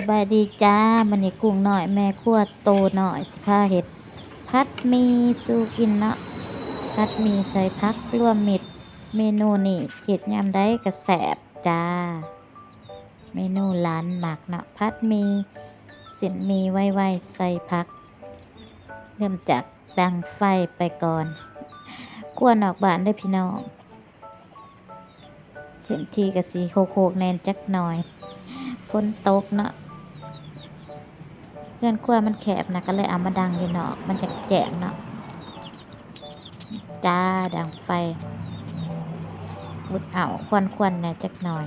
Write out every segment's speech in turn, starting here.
สบายดีจ้ามันนี่กุ้งหน่อยแม่ขั้วโตหน่อยสิพาเห็ด พัดมีสูกินเนาะพัดมีใส่พักรวมมิตรเมนูนี่เห็ดยามได้กระแสบจ้า เมนูร้านหมักเนาะพัดมีเสินมีไว้ ๆ ใส่พัก เริ่มจากดังไฟไปก่อนกวนอกบานได้พี่น้องพื้นที่กะสีโคกๆแนนจักหน่อยฝนตกเนาะ เพื่อนครัวมันแคบนะก็เลยเอามาดังอยู่เนาะมันจะแจงเนาะจ้าดังไฟวุดเอาควนควนๆแนะจักหน่อย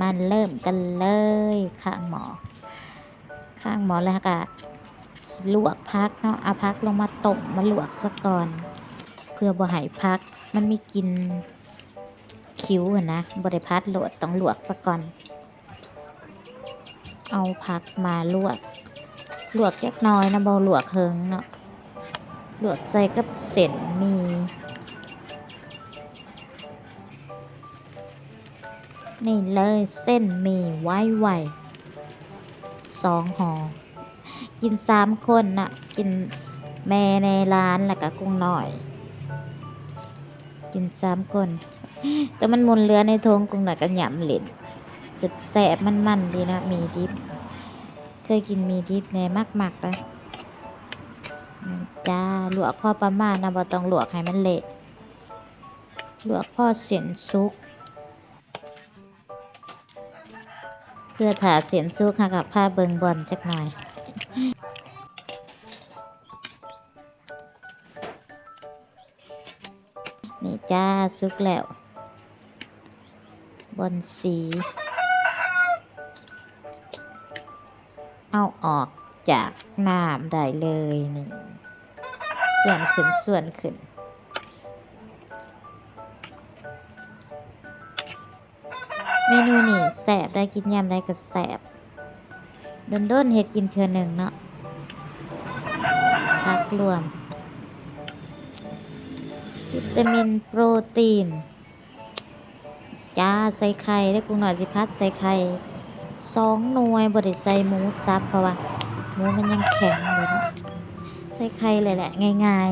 มันเริ่มกันเลยข้างหมอ ข้างหมอแล้วก็ ลวกพักเนาะเอาพักลงมาต้มมาลวกซะก่อน เพื่อบ่ให้พักมันมีกินคิ้วอะนะบริพัดโหลดต้องลวกซะก่อน เอาพักมาลวก ลวกจักน้อยนะบ่ลวกเฮิงเนาะลวกใส่กับเส้นมีนี่เลยเส้นมีไว้ไวสองห่อ กินสามคนน่ะ กินแม่ในร้านแล้วก็กุ้งหน่อย กินสามคน แต่มันมุนเรือในทงกุ้งหน่อยก็หยำเหลินสบแสบมันมันๆดีนะมีดิบ เคยกินมีดิบในมากๆไปจ้าลวกพ่อประมาณนะบ่ต้องลวกให้มันเละลวกพ่อเสียนซุกเพื่อถาเสียนซุกค่ะกับผ้าเบิงบอลจักหน่อย จ้าซุกแล้ว บนสี เอาออกจากน้ำได้เลยนี่ ส่วนขึ้นส่วนขึ้นเมนูนี่แสบได้กินยำได้ก็แสบโดนโดนๆเห็ดกินเทือหนึ่งเนาะพักรวม วิตามินโปรตีน จ้าใส่ไข่ได้ปรุงหน่อยสิพัดใส่ไข่สองหน่วยบไดิใส่หมูซับเพราะว่าหมูมันยังแข็งอยู่นะใส่ไข่เลยแหละ ง่าย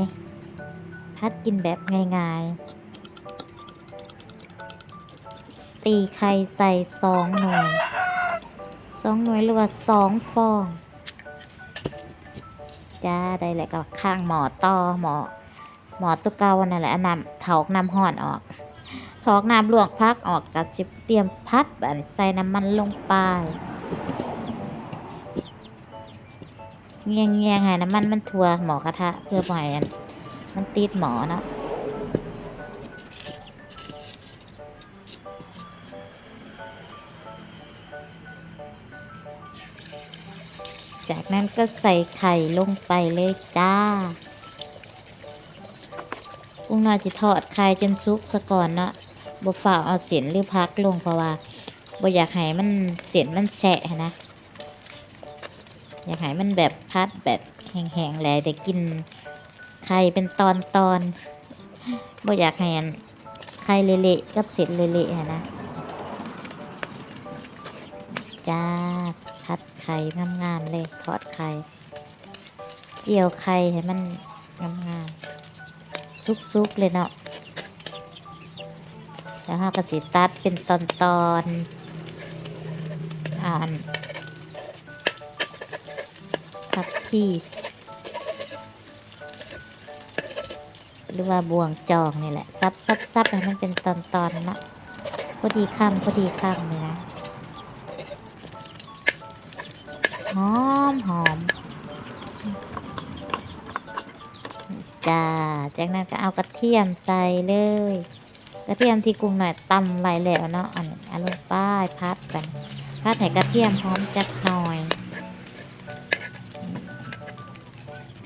ๆ พัดกินแบบง่ายๆ ตีไข่ใส่สองหน่วยสองหน่วยหรือว่าสองฟอง จ้าได้แหละกับข้างหมอต่อหมอ หมอตุกเกานั่นแหละนำถอกน้ำห่อนออก ถอกน้ำลวกพักออกกับสิเตรียมพัดแบบใส่น้ำมันลงไปเงี้ยงเงี้ยงๆให้น้ำมันมันทัวหมอกระทะเพื่อปล่อยมันมันติดหมอเนาะจากนั้นก็ใส่ไข่ลงไปเลยจ้า กุ้งน้อยจะทอดไข่จนสุกซะก่อนเนาะบ่ฝ่าเอาเสียนหรือพักลงเพราะว่าบ่อยากให้มันเสียนมันแฉะนะ อยากให้มันแบบพัดแบบแห้งๆแหละได้กินไข่เป็นตอนตอนๆบ่อยากให้ไข่เละๆกับเศษเละๆหั้นนะจ้าพัดไข่งามๆเลยทอดไข่เจียวไข่ให้มันงามๆ ซุกๆเลยเนาะแล้วเราก็สิตัดเป็นตอนๆอ่านพักที่หรือว่าบวงจองนี่แหละ ซับซับซับให้มันเป็นตอนๆเนาะพอดีคำพอดีคำเลยนะหอมหอม จ้า จากนั้นก็เอากระเทียมใส่เลย กระเทียมที่กุ้งหน่อยตำไว้แล้วเนาะอันนี้เอาลงไป้ายพัดกันพัดให้กระเทียมหอมจักหน่อย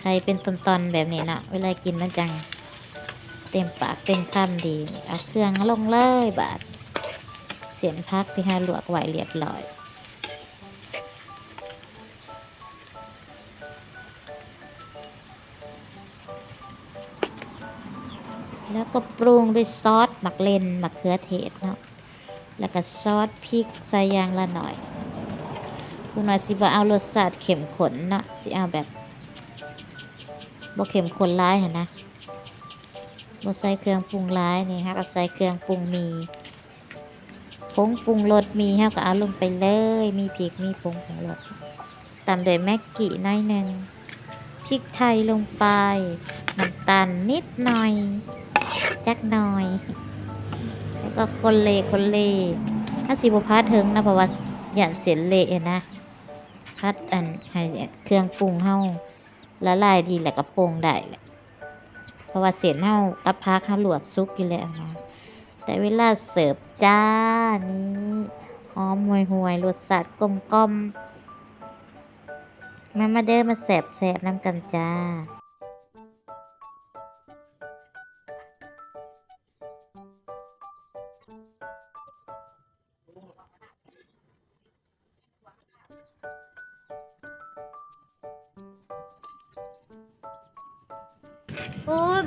ใครเป็นตอนๆแบบนี้นะเวลากินมันจัง เต็มปากเต็มคำดี เอาเครื่องลงเลยบาดเสียนพักที่ให้ลวกไว้เรียบร้อย ก็ปรุงด้วยซอสหมักเลนหมักเขือเทศเนาะแล้วก็ซอสพริกใส่ยางละหน่อยปรุงหน่อยสิบ่เอารสชาติเข้มข้นเนาะสิเอาแบบบ่เข้มข้นร้ายหั่นนะบ่ใส่เครื่องปรุงร้ายนี่ฮะก็ใส่เครื่องปรุงมีผงปรุงรสมีฮะก็เอาลงไปเลยมีพริกมีผงปรุงรสตามด้วยแม็กกี้น้อยหนึงพริกไทยลงไปน้ำตาลนิดหน่อย จักหน่อย แล้วก็คนเลคนเลถ้าสิบพัดถึงนะเพราะว่าอย่าเสียเละนะพัดอันให้เครื่องปรุงเฮาละลายดีแหล้วก็ปรุงได้แหละเพราะว่าเสียนเฮากับพักเฮาหลวกซุกอยู่แล้วเนาะแต่เวลาเสิร์ฟจ้านี้หอมห่วยห่วยรสชาติกลมกลมมามาเด้อมาแสบแสบน้ำกันจ้า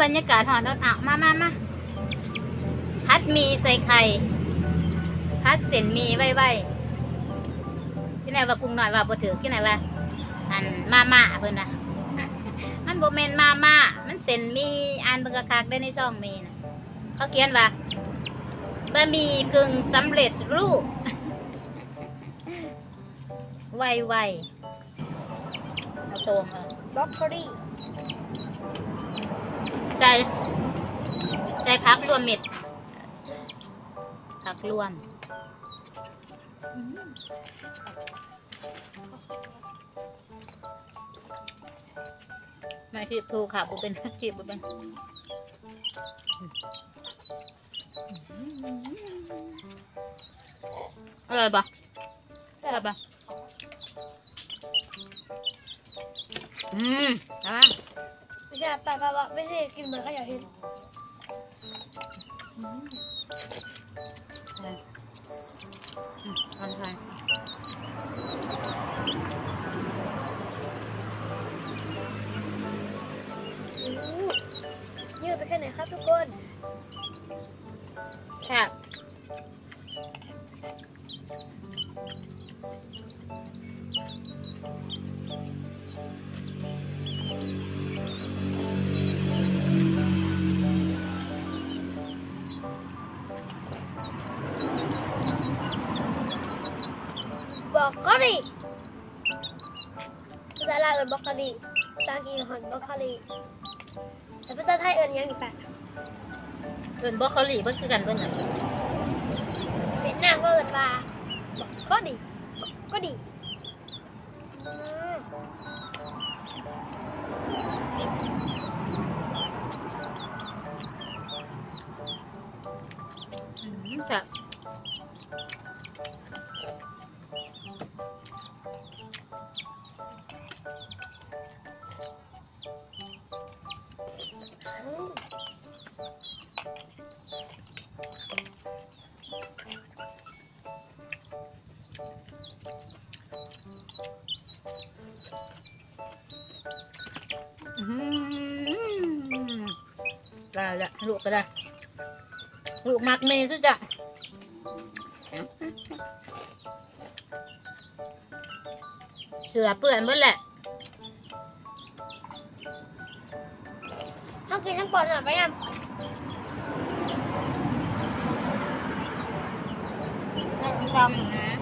บรรยากาศหอนอนอะมามามาพัดมีใส่ไข่ พัดเส้นมีไว้ไว้ที่ไหนว่ากุ้งหน่อยว่าบ่ถือที่ไหนว่าอันมาม่าเพิ่นนะมันโบ่แม่นมาม่ามันเส้นมีอ่านเบิ่งคักได้ในช่องมีนะเขาเขียนว่าบะหมี่กึ่งสำเร็จรูปไวไวเอาตรงเอาบล็อกโคลี่ ใส่ใส่พักรวมเม็ดพักรวมไม่คิดถูกค่ะบุเป็นคิดบุเป็นอร่อยปะอร่อยปะอืมอะ ไม่ใช่ปะปะปะไม่ใช่กินเหมือนขยะเห็นอืมใช่อืมอร่อยอู้ยืดไปแค่ไหนครับทุกคนแซ่ อนบล็อกคลี่ภากฤษเอินบล็อกคลีแต่ภาษาไทยเอินยังอีกแปะเอินบอกโคลีเบิ่งคือกันเบิ่งน่ะเวียดนามก็เอินว่าบล็อกโคลี่บล็อกโคลี่อืมอืมแซ่ ลูกก็ได้ ลูกมักเมย์สุดจ้ะเสือเปื่อนเบิ่แหละต้องกินทั้งปอดหน่อยไปยังใส่มีความนะ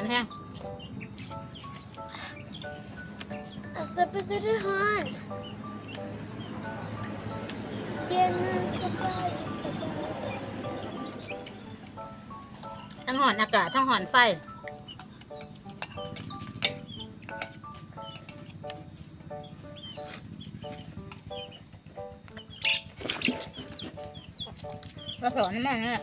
านแห้งอาจจะไปซื้อด้วยฮอนเย็นสบายสบายทั้งหอนอากาศทั้งหอนไฟก็สอนนี่มันเนี่ย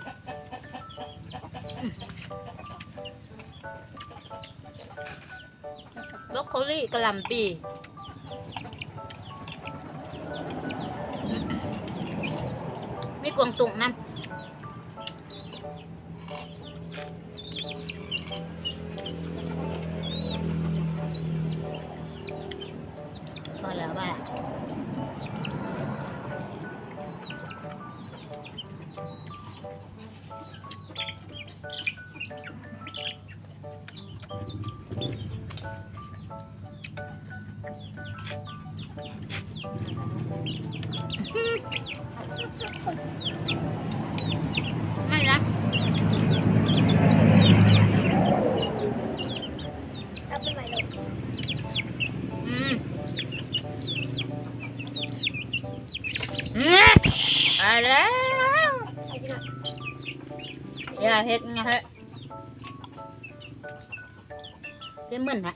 รี่กระลำปีไม่กวงตุงน้ำพอแล้วว่า เหมือนนะ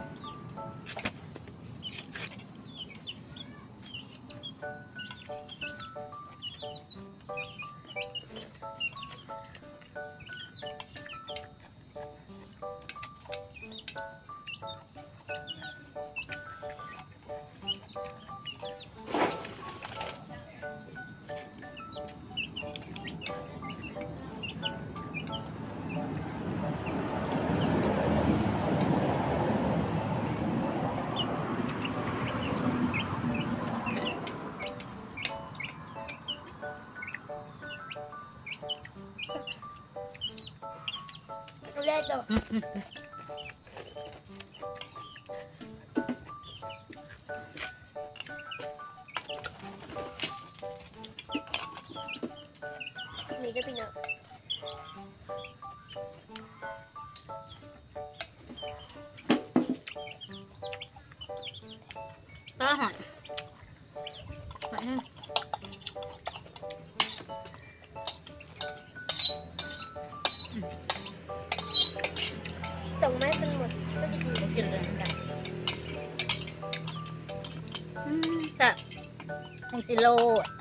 ได้ตกนี่ก็พี่องอ่ Hello.